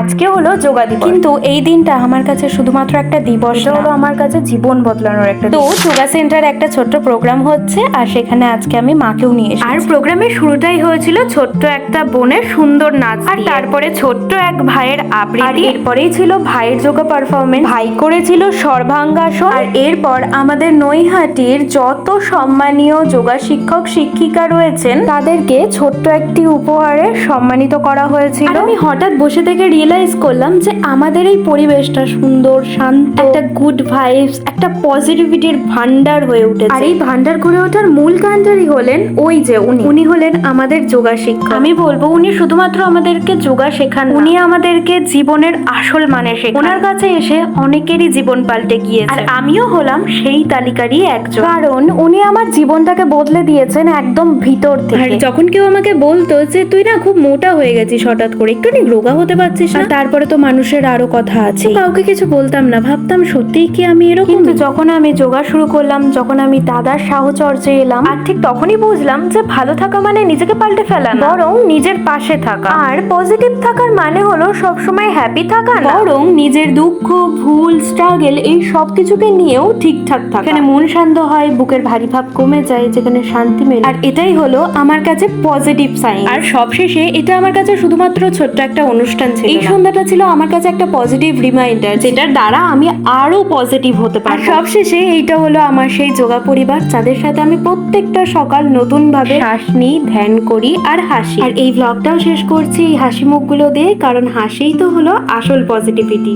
আজকে হলো যোগা দিবস। কিন্তু এই দিনটা আমার কাছে শুধুমাত্র একটা দিবস হলো আমার কাছে জীবন বদলানোর একটা তো যোগা সেন্টার একটা ছোট্ট প্রোগ্রাম হচ্ছে আর সেখানে আজকে আমি মাকেও নিয়ে এসেছি। আর প্রোগ্রামের শুরুটাই হয়েছিল ছোট্ট একটা বোনের সুন্দর নাচ আর তারপরে ছোট্ট এক ভাইয়ের আবৃত্তি। এরপরেই ছিল ভাইয়ের যোগা পারফরমেন্স। ভাই করেছিল সর্বাঙ্গাসন। আর এরপর আমাদের নৈহাটির যত সম্মানীয় যোগা শিক্ষক শিক্ষিকা রয়েছেন তাদেরকে ছোট্ট একটি উপহারে সম্মানিত করা হয়েছিল। আমি হঠাৎ বসে থেকে রিয়েলাইজ করলাম যে আমাদের এই পরিবেশটা সুন্দর শান্ত একটা গুড ভাইবস একটা পজিটিভিটির ভান্ডার হয়ে উঠেছে। আর এই ভান্ডার করে ওঠার মূল কাণ্ডারই হলেন ওই যে উনি। উনি হলেন আমাদের যোগা শিক্ষক। আমি বলব উনি শুধুমাত্র আমাদেরকে যোগা শেখান উনি আমাদেরকে জীবনের আসল মানে শেখান। ওনার কাছে এসে অনেকেরই জীবন পাল্টে গিয়েছে। আর আমিও হলাম সেই তালিকারই একজন। কারণ উনি আমার জীবনটাকে বদলে দিয়েছেন একদম ভিতর থেকে। যখন কেউ আমাকে বলতো যে তুই না খুব মোটা হয়ে গেছিস হঠাৎ করে একটু রোগা হতে পারছিস না তারপরে তো মানুষের আরও কথা আছে। কাউকে কিছু বলতাম না ভাবতাম সত্যিই কি আমি এরকম? কিন্তু যখন আমি যোগা শুরু করলাম যখন আমি দাদার সাহচর্যে এলাম আর ঠিক তখনই বুঝলাম যে ভালো থাকা মানে নিজেকে পাল্টে ফেলা না বরং নিজের পাশে থাকা। আর পজিটিভ থাকার মানে হলো সবসময় হ্যাপি থাকা না। বরং নিজের দুঃখ ভুল স্ট্রাগল এই সব কিছুকে নিয়েও ঠিকঠাক থাকা। এখানে মন শান্ত হয় বুকের ভারী ভাব কমে যায় যেখানে শান্তি মেলে। আর এটাই হলো আমার কাছে পজিটিভ সাইন আর সবশেষে এটা আমার কাছে শুধুমাত্র ছোট্ট একটা অনুষ্ঠান ছিল। এই সন্ধ্যাটা ছিল আমার কাছে একটা পজিটিভ রিমাইন্ডার যেটার দ্বারা আমি আরও পজিটিভ হতে পারি সবশেষে এইটা হলো আমার সেই যোগা পরিবার, যাদের সাথে আমি প্রত্যেকটা সকাল নতুন ভাবে শ্বাস নিই ধ্যান করি আর হাসি। আর এই ব্লগটাও শেষ করছি এই হাসি মুখগুলো দিয়ে, কারণ হাসিই তো হলো আসল পজিটিভিটি